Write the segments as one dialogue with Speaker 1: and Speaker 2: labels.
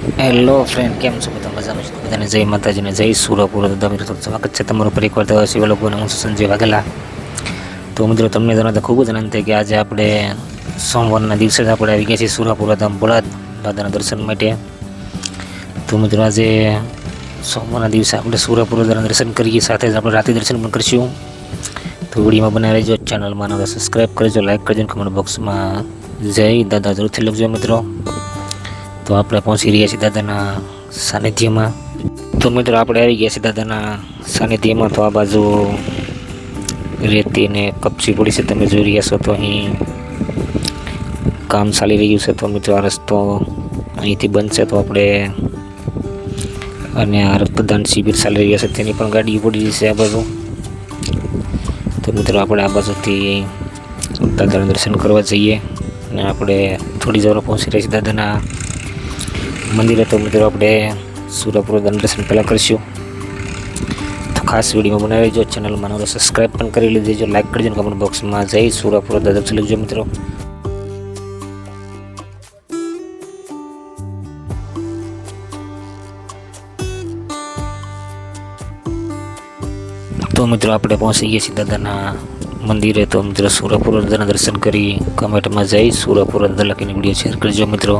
Speaker 1: Hello friend કેમ છો? બધા મજામાં છો? બધાને જય માતાજીને જય સુરપુર દાદા મિત્રો સ્વાગત છે તમારું ફરી એકવાર તો શિવ લોકોને હું સંજય વાઘેલા. તો મિત્રો, તમને જણાવતા ખૂબ જ આનંદ થાય કે આજે આપણે સોમવારના દિવસે જ આપણે આવી ગયા છીએ સુરાપુરા ધામ બોલાદ દાદાના દર્શન માટે. તો મિત્રો, આજે સોમવારના દિવસે આપણે સુરાપુરા દાદાના દર્શન કરીએ, સાથે જ આપણે રાતે દર્શન પણ કરીશું. તો વિડીયોમાં બનાવી રહેજો, ચેનલમાં સબસ્ક્રાઈબ કરજો લાઈક કરજો કમેન્ટ બોક્સમાં જય દાદા જરૂરથી લખજો મિત્રો. તો આપણે પહોંચી રહ્યા છીએ દાદાના સાનિધ્યમાં. તો મિત્રો, આપણે આવી ગયા છીએ દાદાના સાનિધ્યમાં. તો આ બાજુ રેતી ને કપચી પડી છે, તમે જોઈ રહ્યા છો. તો અહીં કામ ચાલી રહ્યું છે. તો મિત્રો, આ રસ્તો અહીંથી બનશે. તો આપણે અને આ રક્તદાન શિબિર ચાલી રહ્યા છે. તેની પણ ગાડી પડી જશે આ બાજુ. તો મિત્રો, આપણે આ બાજુથી દાદાના દર્શન કરવા જઈએ અને આપણે થોડી જવાર પહોંચી રહ્યા છીએ દાદાના મંદિરે તો મિત્રો આપણે સુરપુર દર્શન પહેલાં કરીશું. તો ખાસ વીડિયો બનાવી જો ચેનલમાં નવો સબસ્ક્રાઈબ પણ કરી લેજો. લાઈક કરજો કમેન્ટ બોક્સમાં જઈ સુરપુર દર્શન લેજો મિત્રો. તો મિત્રો આપણે પહોંચી ગયા છીએ દાદાના મંદિરે. તો મિત્રો સુરપુર દાદાના દર્શન કરી કમેન્ટમાં જઈ સુરપુર અંદર લખીને વીડિયો શેર કરજો મિત્રો.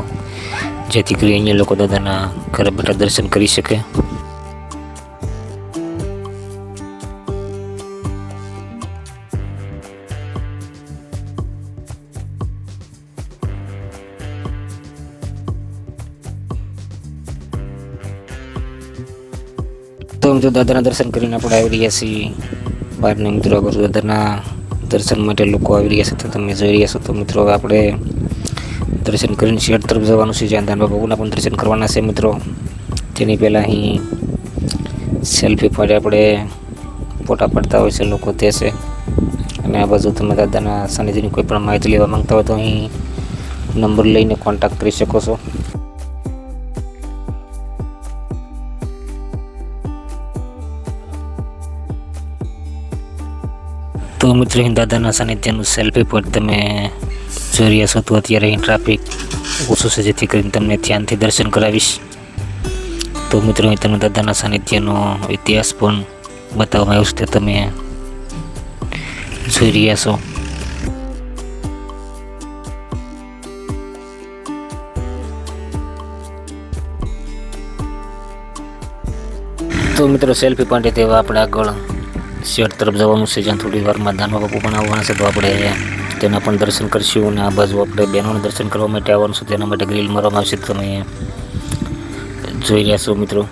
Speaker 1: જેથી કરી અહીંયા લોકો દાદાના ઘરે બેઠા દર્શન કરી શકે. તો મિત્રો, દાદાના દર્શન કરીને આપણે આવી રહ્યા છીએ. બહારના મિત્રો દાદાના દર્શન માટે લોકો આવી રહ્યા છે તો તમે જોઈ રહ્યા છો. તો મિત્રો આપણે દર્શન કરીને શેડ તરફ જવાનું છે, જ્યાં દાન બાપુના પણ દર્શન કરવાના છે મિત્રો. તેની પહેલાં અહીં સેલ્ફી પડે આપણે ફોટા પાડતા હોય છે લોકો તે છે. અને આ બાજુ તમે દાદાના સાનિધિની કોઈ પણ માહિતી લેવા માંગતા હોય તો અહીં નંબર લઈને કોન્ટેક્ટ કરી શકો છો. તો મિત્રો દાદાના સાનિધ્યનું સેલ્ફી પોઈન્ટ તમે જોઈ રહ્યા તો અત્યારે અહીં ટ્રાફિક ઓછું છે જેથી કરીને તમને ધ્યાનથી દર્શન કરાવીશ. તો મિત્રો, અહીં તમને દાદાના સાનિધ્યનો ઇતિહાસ પણ બતાવવામાં આવ્યો છે. તમે જોઈ રહ્યા છો. તો મિત્રો સેલ્ફી પોઈન્ટ તેવા આપણે આગળ શેડ તરફ જવાનું છે. જ્યાં થોડી વારમાં દાનવા બાપુ પણ આવવાના છે. તો આપણે તેના પણ દર્શન કરશું અને આ બાજુ આપણે બહેનોને દર્શન કરવા માટે આવવાનું તેના માટે ગ્રીલ મારવામાં આવશે. તમે જોઈ રહ્યા છો મિત્રો.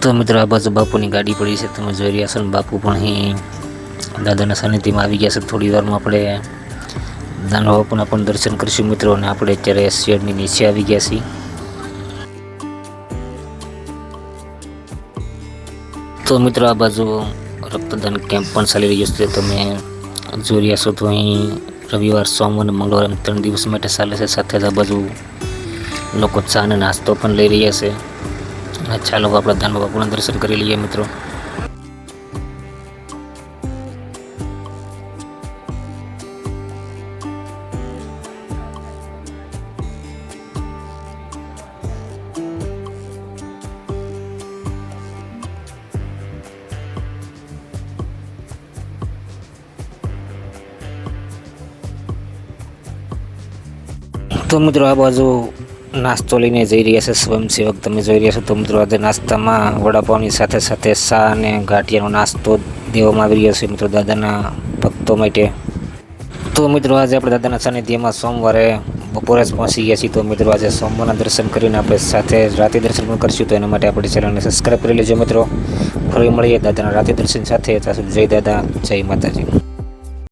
Speaker 1: તો મિત્રો, આ બાજુ બાપુની ગાડી પડી છે. તમે જોઈ રહ્યા છો બાપુ પણ અહીં દાદાના સાનિધ્યમાં આવી ગયા છે. થોડી વારમાં આપણે દાનવા બાપુના પણ દર્શન કરીશું મિત્રો અને આપણે અત્યારે શેડની નીચે આવી ગયા છીએ. તો મિત્રો આ બાજુ રક્તદાન કેમ્પ પણ ચાલી રહ્યો છે. તમે જોઈ રહ્યા છો તો અહીં રવિવાર, સોમવાર અને મંગળવાર એમ ત્રણ દિવસ માટે ચાલે છે. સાથે જ આ બાજુ લોકો ચા અને નાસ્તો પણ લઈ રહ્યા છે. ચાલો આપણે દાન બાપુના દર્શન કરી લઈએ મિત્રો. તો મિત્રો આ બાજુ નાસ્તો લઈને જઈ રહ્યા છે સ્વયંસેવક. તમે જોઈ રહ્યા છો તો મિત્રો આજે નાસ્તામાં વડાપાવની સાથે સાથે શા અને ગાંઠિયાનો નાસ્તો દેવામાં આવી રહ્યો છે મિત્રો દાદાના ભક્તો માટે. તો મિત્રો આજે આપણે દાદાના સાનિધ્યમાં સોમવારે બપોરે જ પહોંચી ગયા છીએ. તો મિત્રો આજે સોમવારના દર્શન કરીને આપણે સાથે રાતે દર્શન પણ કરીશું. તો એના માટે આપણી ચેનલને સબસ્ક્રાઈબ કરી લેજો મિત્રો. ફરી મળીએ દાદાના રાતે દર્શન સાથે. જય દાદા, જય માતાજી.